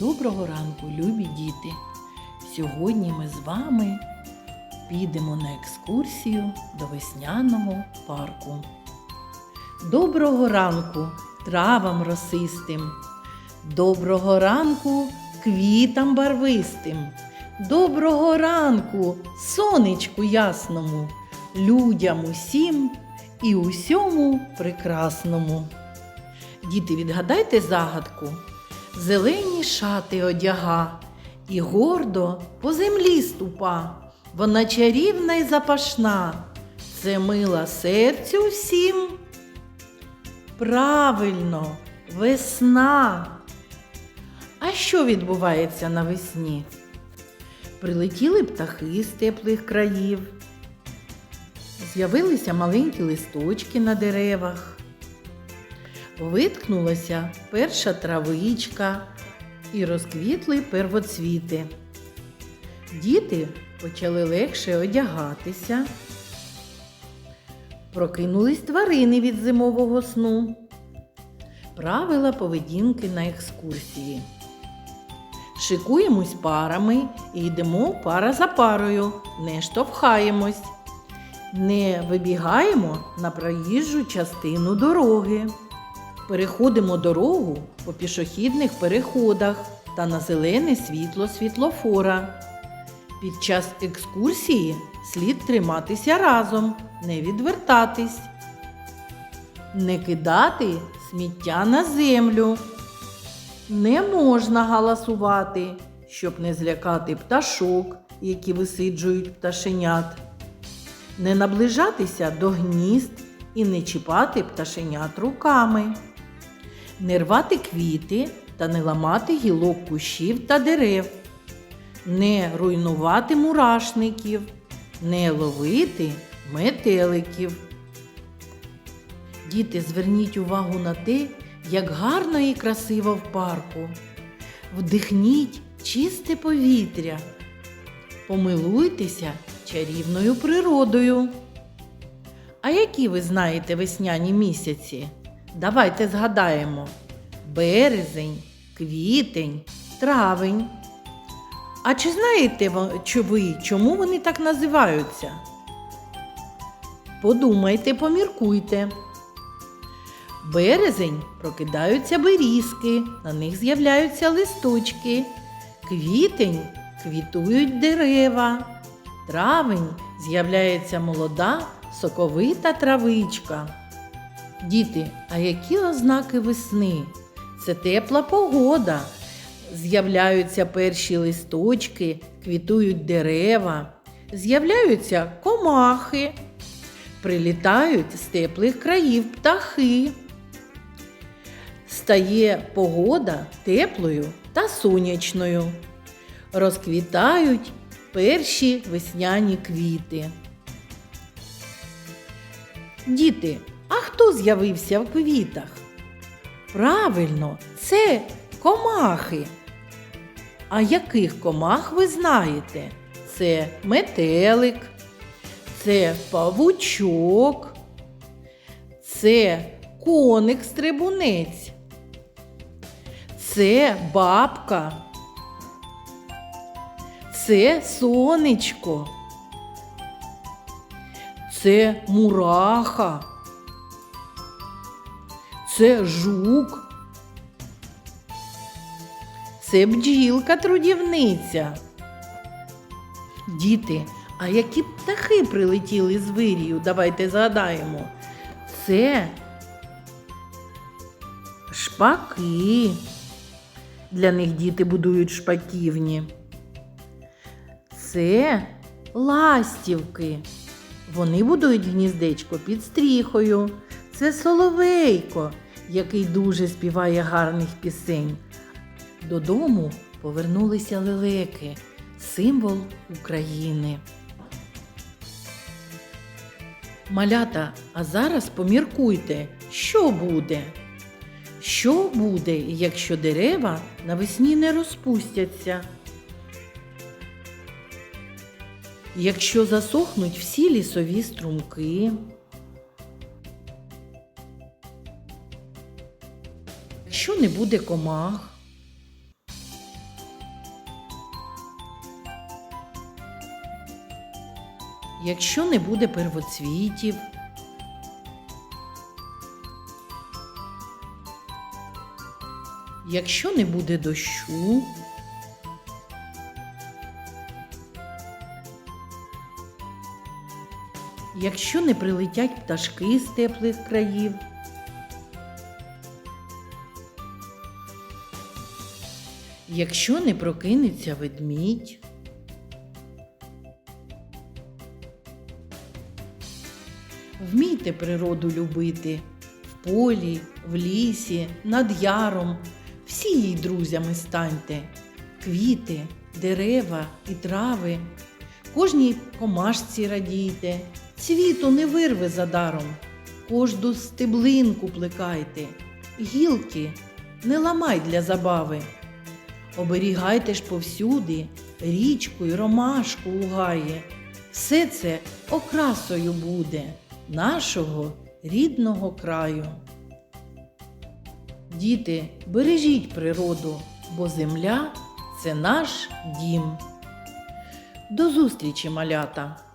Доброго ранку, любі діти! Сьогодні ми з вами підемо на екскурсію до весняного парку. Доброго ранку травам росистим, доброго ранку квітам барвистим, доброго ранку сонечку ясному, людям усім і усьому прекрасному. Діти, відгадайте загадку. Зелені шати одяга і гордо по землі ступа. Вона чарівна й запашна. Це мила серцю всім. Правильно, весна. А що відбувається навесні? Прилетіли птахи з теплих країв. З'явилися маленькі листочки на деревах. Виткнулася перша травичка і розквітли первоцвіти. Діти почали легше одягатися. Прокинулись тварини від зимового сну. Правила поведінки на екскурсії. Шикуємось парами і йдемо пара за парою, не штовхаємось. Не вибігаємо на проїжджу частину дороги. Переходимо дорогу по пішохідних переходах та на зелене світло світлофора. Під час екскурсії слід триматися разом, не відвертатись, не кидати сміття на землю. Не можна галасувати, щоб не злякати пташок, які висиджують пташенят. Не наближатися до гнізд і не чіпати пташенят руками не рвати квіти та не ламати гілок кущів та дерев, не руйнувати мурашників, не ловити метеликів. Діти, зверніть увагу на те, як гарно і красиво в парку. Вдихніть чисте повітря, помилуйтеся чарівною природою. А які ви знаєте весняні місяці? Давайте згадаємо березень, квітень, травень. А чи знаєте ви- чому вони так називаються? Подумайте, поміркуйте. Березень прокидаються берізки, на них з'являються листочки. Квітень квітують дерева. Травень з'являється молода соковита травичка. Діти, а які ознаки весни? Це тепла погода. З'являються перші листочки, квітують дерева, з'являються комахи, прилітають з теплих країв птахи. Стає погода теплою та сонячною. Розквітають перші весняні квіти. Діти, хто з'явився в квітах? Правильно, це комахи. А яких комах ви знаєте? Це метелик, це павучок, це коник-стрибунець, це бабка, це сонечко, це мураха. Це жук. Це бджілка трудівниця. Діти, а які птахи прилетіли з вирію? Давайте згадаємо. Це шпаки. Для них діти будують шпаківні. Це ластівки. Вони будують гніздечко під стріхою. Це соловейко, який дуже співає гарних пісень. Додому повернулися лелеки, символ України. Малята, а зараз поміркуйте, що буде? Що буде, якщо дерева навесні не розпустяться? Якщо засохнуть всі лісові струмки? якщо не буде комах. Якщо не буде первоцвітів, якщо не буде дощу, якщо не прилетять пташки з теплих країв. Якщо не прокинеться ведмідь, вмійте природу любити. В полі, в лісі, над яром, всі їй друзями станьте, квіти, дерева і трави, кожній комашці радійте, цвіту не вирве задаром, кожну стеблинку плекайте, гілки не ламай для забави. Оберігайте ж повсюди річку й ромашку у гаї. Все це окрасою буде нашого рідного краю. Діти, бережіть природу, бо земля це наш дім. До зустрічі, малята!